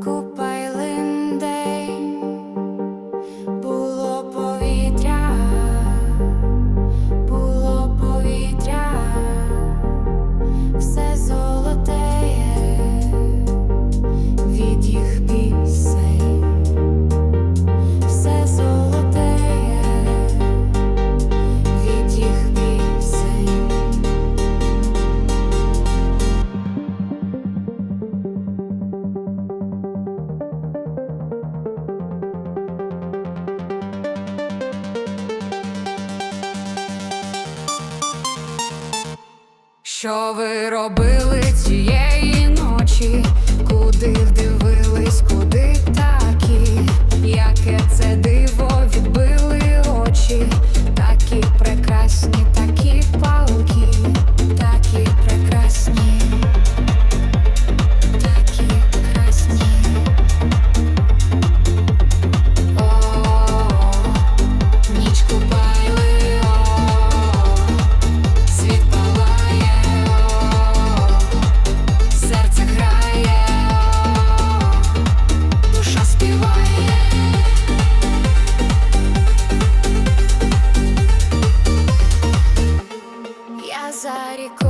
culpa. Що ви робили цієї ночі? Куди вдивилися? Tarico.